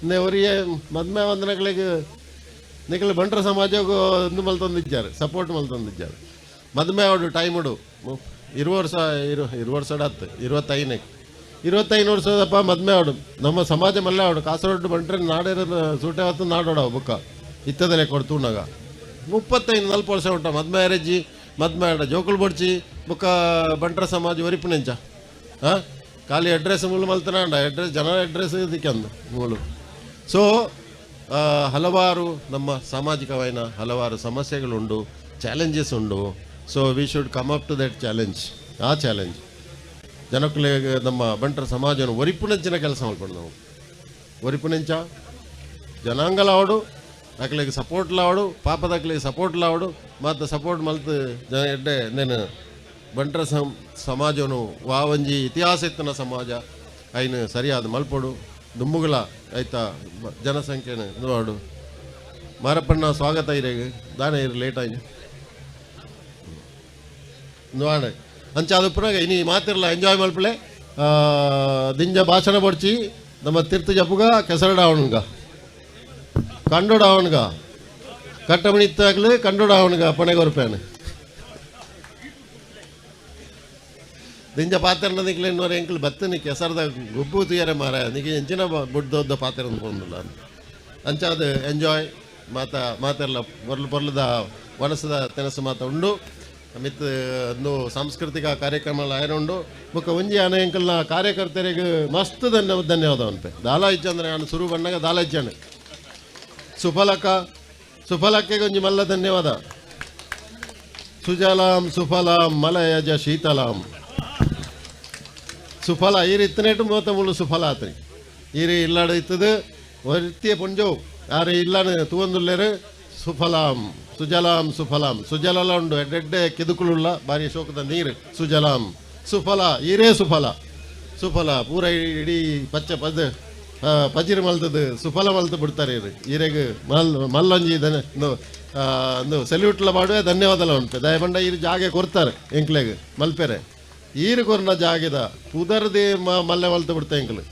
Speaker 1: ಇಂದೆ ಅವರಿಗೆ ಮದ್ಮೆ ವಂದನೆಗಳಿಗೆ ನಿಖಲ್ ಬಂಟ್ರ ಸಮಾಜಕ್ಕೂ ಇದು ಮಲ್ತೊಂದಿದ್ದಾರೆ ಸಪೋರ್ಟ್ ಮದ್ಮೆ ಅವಡು ಟೈಮ್ ಉಡು. ಇರುವ ವರ್ಷ ಇರು ಇರುವ ವರ್ಷ ಹತ್ತು, ಇರುವತ್ತೈದನೇ. ಇರುವತ್ತೈದು ವರ್ಷದಪ್ಪ ಮದುವೆ ಅವಡು ನಮ್ಮ ಸಮಾಜ ಮಲ್ಲ ಅವಡು ಕಾಸರೊಡ್ಡು ಬಂಟ್ರೆ ನಾಡಿರೋ ಸೂಟೆ ಹೊತ್ತು ನಾಡೋಡ ಬುಕ್ಕ. ಇತ್ತದಲ್ಲೇ ನಗ ಮುಪ್ಪತ್ತೈದು ನಲ್ಪು ವರ್ಷ ಉಂಟ. ಮದ್ಮೆ ಅರೆಜ್ಜಿ ಮದ್ಮೆ ಆಡ ಜೋಕುಲು ಬಡ್ಚಿ, ಬುಕ್ಕ ಬಂಟ್ರ ಸಮಾಜ ಒರಿಪುನೆಂಚ ಹಾಂ ಖಾಲಿ ಅಡ್ರೆಸ್ ಮೂಲ ಮಲ್ತನಾಂಡ. ಅಡ್ರೆಸ್ ಜನರ ಅಡ್ರೆಸ್ ಇದಕ್ಕೆ ಅಂದ, ಮೂಲು. ಸೊ ಹಲವಾರು ನಮ್ಮ ಸಾಮಾಜಿಕమైన ಹಲವಾರು ಸಮಸ್ಯೆಗಳುಂಡು ಚಾಲೆಂಜಸ್ ಉಂಡು. So we should come up to that challenge ಆ ಚಾಲೆಂಜ್ ಜನಕ್ಕಳಿಗೆ ನಮ್ಮ ಬಂಟರ ಸಮಾಜವನ್ನು ಒರಿಪುನೆಂಚಿನ ಕೆಲಸ ಮಾಡ್ಕೊಂಡು ನಾವು. ಒರಿಪುನೆಂಚ ಜನಾಂಗಲಾವಡು ಅಕ್ಕಲಿಗೆ ಸಪೋರ್ಟ್ ಲಾವಡು ಪಾಪದಕ್ಲಿಗೆ ಸಪೋರ್ಟ್ ಲಾವಡು ಮತ್ತು ಸಪೋರ್ಟ್ ಮಲ್ತು ಜನ ಎಡ್ಡೆ ನೇನು ಬಂಟರ ಸಮ್ ಸಮಾಜನು ವಾವಂಜಿ ಇತಿಹಾಸ ಇತ್ತನ ಸಮಾಜ, ಐನು ಸರಿಯಾದ ಮಲ್ಪಡು ದುಮ್ಮುಗಳ ಆಯ್ತಾ, ಜನಸಂಖ್ಯೆನ ಮಾಡು ಮಾರಪ್ಪಣ್ಣ, ಸ್ವಾಗತ ಇರೇಗ ದಾನೆ ಲೇಟ್ ಆಯ್ತು ನೋಡ ಅಂಚ ಅದು ಪುನಃ ಇನಿ ಮಾತಿರಲ್ಲ ಎಂಜಾಯ್ ಮಲ್ಪಲೆ ಆ, ದಿಂಜ ಭಾಷಣ ಪಡ್ಚಿ ನಮ್ಮ ತೀರ್ಥ ಜಪ್ಪುಗ ಕೆಸರಡ ಅವನ್ಗ ಕಂಡೋಡ ಅವನ್ಗ ಕಟ್ಟಮಣಿತ್ತಾಗ್ಲು ಕಂಡೋಡ ಅವನ್ಗ ಪಣೆಗೊರ್ಪೇನು ನಿಂಜ ಪಾತ್ರ ನಿಕ್ಲೆ ಇನ್ನೂರ ಎಂಕ್ಲು ಬತ್ತ ನಿ ಕೆಸರದ ಗುಬ್ಬು ತುಯರೆ ಮಾರ. ನಿಗೆ ಎಂಚಿನ ಬುಡ್ದೋದ್ದ ಪಾತ್ರ ಅಂದ್ಕೊಂಡಿಲ್ಲ ಅಂಚಾದ ಎಂಜಾಯ್ ಮಾತ ಮಾತೆಲ್ಲ ಬರ್ಲು ಬರ್ಲದ ವನಸದ ತೆನಸು ಮಾತ ಉಂಡು. ಮಿತ್ ಒಂದು ಸಾಂಸ್ಕೃತಿಕ ಕಾರ್ಯಕ್ರಮ ಆಯ್ರೊಂಡು ಬೊಕ್ಕ ಒಂಜಿ ಆನೆ ಎಂಕಲ್ನ ಕಾರ್ಯಕರ್ತರಿಗೆ ಮಸ್ತ್ ಧನ್ಯ ಧನ್ಯವಾದ ಅನ್ಪೆ ದಾಲ ಇಚ್ಚಂದ್ರೆ ನಾನು ಶುರು ಬಂದಾಗ ದಾಲ ಸುಫಲಕ ಸುಫಲಕ್ಕೆ ಒಂಜಿ ಮಲ್ಲ ಧನ್ಯವಾದ. ಸುಜಲಾಂ ಸುಫಲಾಂ ಮಲಯಜ ಶೀತಲಾಂ. ಸುಫಲ, ಈ ರೀತಿನೇಟು ಮೂವತ್ತ ಮೂಳು ಸುಫಲ ಆತ್ರಿ. ಈ ರೀ ಇಲ್ಲಾಡ ಇತ್ತದು ಒರ್ತಿಯ ಪುಂಜೋ ಯಾರು ಇಲ್ಲಾನು ತೂವೊಂದುಲ್ಲೇರು ಸುಫಲಾಂ, ಸುಜಲಾಂ, ಸುಫಲಾಂ. ಸುಜಲಲ ಉಂಡು ಎಡ್ಡೆಡ್ಡೆ ಕೆದುಕುಳುಳ್ಳ ಬಾರಿ ಶೋಕದ ನೀರು. ಸುಜಲಾಂ, ಸುಫಲ, ಈರೇ ಸುಫಲ. ಸುಫಲ, ಪೂರ ಇಡೀ ಪಚ್ಚ ಪದ ಪಜಿರು ಮಲ್ತದು ಸುಫಲ ಮಲ್ತು ಬಿಡ್ತಾರೆ ಇದು ಈರೆಗೆ ಮಲ್, ಮಲ್ಲೊಂಜಿ ಧನ ಒಂದು ಸೆಲ್ಯೂಟ್ಲ ಮಾಡುವೆ ಧನ್ಯವಾದಲ ಉಂಟು. ದಯಮಂಡ ಈ ಜಾಗೆ ಕೊರ್ತಾರೆ ಎಂಕ್ಲೆಗ್, ಮಲ್ಪೆರೆ. ಈರು ಕೊರ್ನ ಜಾಗೆದ ಪುದರ್ದೆ ಮಲ್ಲೆ ಮಲ್ತು ಬಿಡ್ತಾ ಎಂಕ್ಲು.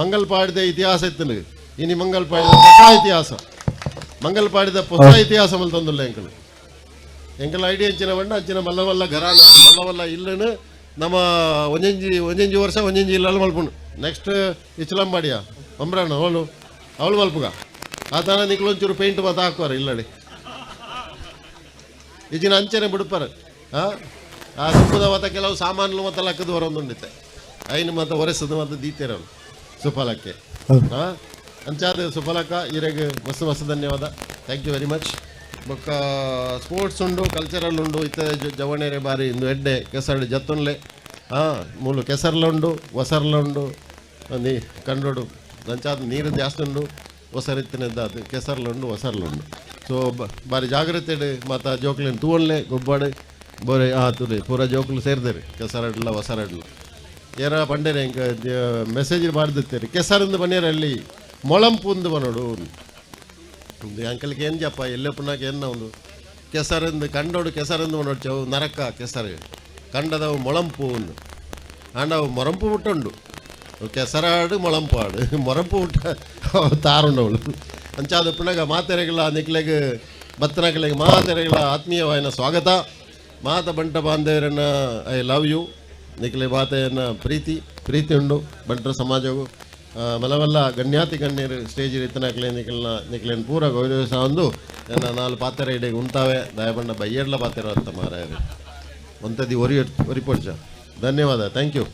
Speaker 1: ಮಂಗಲ್ ಪಾಡಿದ ಇತಿಹಾಸ ಇತ್ತಲು. ಇನಿ ಮಂಗಲ್ ಪಾಡಿದ ಇತಿಹಾಸ. ಮಂಗಲ್ ಪಾಡಿದ ಹೊಸ ಇತಿಹಾಸ ಮಲ್ತೊಂದುಲ್ಲ ಎಂಕಲು. ಎಂಕಲ್ ಐಡಿ ಅಂಚಿನ ಬಣ್ಣ ಅಂಚಿನ ಮಲ್ಲ ಮಲ್ಲ ಗರಾನ ಮಲ್ಲ ಮಲ್ಲ ಇಲ್ಲನು ನಮ್ಮ ಒಂಜಂಜಿ ಒಂಜಂಜಿ ವರ್ಷ ಒಂಜಂಜಿ ಇಲ್ಲಲ್ಲಿ ಮಲ್ಪುಂಡು. ನೆಕ್ಸ್ಟ್ ಇಚ್ಲಂಬಾಡಿಯ ಅಂಬ್ರಾಣ ಅವಳು ಅವಳು ಮಲ್ಪುಗ. ಆತನ ನಿಕ್ಲೊಂಚೂರು ಪೇಂಟ್ ಮಾತ ಹಾಕುವಾರ ಇಲ್ಲಡಿ. ಈಜಿನ ಅಂಚನೆ ಬಿಡುಪಾರ. ಆ? ಆ ದುಬ್ಬದ ಮತ್ತ ಕೆಲವು ಸಾಮಾನು ಮತ್ತೆ ಲಕ್ಕದ ಹೊರೊಂದುಂಡಿತ್ತೆ ಐನು ಮತ್ತೆ ಒರೆಸದು ಮತ್ತೆ ದೀತೆರವು ಸುಪಾಲಕ್ಕೆ. ಆ? ಅಂಚಾದ ಸುಫಲಕ ಇರೆಗ್ ಮಸ್ತ್ ಮಸ್ತ್ ಧನ್ಯವಾದ. ಥ್ಯಾಂಕ್ ಯು ವೆರಿ ಮಚ್ ಬೊಕ್ಕ ಸ್ಪೋರ್ಟ್ಸ್ ಉಂಡು ಕಲ್ಚರಲ್ ಉಂಡು, ಇತ್ತ ಜವಣೆರೆ ಬಾರಿ, ಇಂದು ಎಡ್ಡೆ, ಕೆಸರ್ಡು, ಜತ್ತುನ್ಲೆ. ಹಾಂ, ಮೂಲು ಕೆಸರ್ಲ ಉಂಡು ನೀ, ಕಂಡೋಡು ಅಂಚಾದ ನೀರು ಜಾಸ್ತಿ ಉಂಡು ಒಸರಿತ್ತಿನದ್ದು ಅದು ಕೆಸರ್ಲುಂಡು ಉಂಡು ಹೊಸರ್ಲು ಉಂಡು ಸೊ ಬಾರಿ ಜಾಗ್ರತೆ ಮಾತ ಜೋಕ್ಲಿನ ತೂವನ್ಲೆ, ಗೊಬ್ಬಾಡು, ಬೋರೆ, ಆ, ತುರಿ, ಪೂರ ಜೋಕ್ಲು ಸೇರ್ದೇರಿ, ಕೆಸರಡ್ಲ ಹೊಸರಡ್ಲು ಏರ ಪಂಡೇರಿ ಇಂಕ ಮೆಸೇಜ್ ಮಾಡಿದಿರ್ತೀರಿ ಕೆಸರಿಂದ ಬನ್ನೇರಲ್ಲಿ ಮೊಳಂಪುಂದು ಬನೋಡು ಒಂದು ಅಂಕಲ್ಗೆ ಏನು ಜಪ್ಪ ಎಲ್ಲೇ ಪುನಃ ಏನು ಒಂದು ಕೆಸರಿಂದ, ಕಂಡೋಡು ಕೆಸರಿಂದ ಬನೋಡು ಚೌ ನರಕ ಕೆಸರು. ಕಂಡದವು ಮೊಳಂಪು ಉಂಡು ಆಂಡವು ಮೊರಂಪು ಬಿಟ್ಟುಂಡು ಕೆಸರಾಡು ಮೊಳಂಪು ಆಡು ಮೊರಂಪು ಮುಟ್ಟ ತಾರುಂಡವಳು ಅಂಚಾದ ಪುನಗ ಮಾತೆರೆಗಳ ನಿಕ್ಲೆಗೆ ಬತ್ತನಗಳಿಗೆ ಮಾತೆರೆಗಳ ಆತ್ಮೀಯವಾಯಿನ ಸ್ವಾಗತ. ಮಾತ ಬಂಟ ಬಾಂಧವರನ್ನು ಐ ಲವ್ ಯು. ನಿಕ್ಲೆ ಮಾತೆಯನ್ನು ಪ್ರೀತಿ ಪ್ರೀತಿ ಉಂಡು ಬಂಟರ ಸಮಾಜವು. ಆ, ಮಲವಲ್ಲ ಗಣ್ಯಾತಿ ಗಣ್ಯರು ಸ್ಟೇಜ್ ಇತ್ತನಕ್ಲೆ ನಿಕ್ಲನ ನಿಕ್ಲೇನ್ ಪೂರ ಗೌರವ ಒಂದು ನನ್ನ ನಾಲ್ಕು ಪಾತ್ರೆ ಇಡೆಗೆ ಉಂಟಾವೆ ದಯಬಣ್ಣ ಬೈಯಡ್ಲ ಪಾತ್ರೆ ಅಂತ ಮಾರಾಯರು. ಒಂತದಿ ಒರಿ ಒರಿಪೊಡ್ಚ ಧನ್ಯವಾದ. Thank you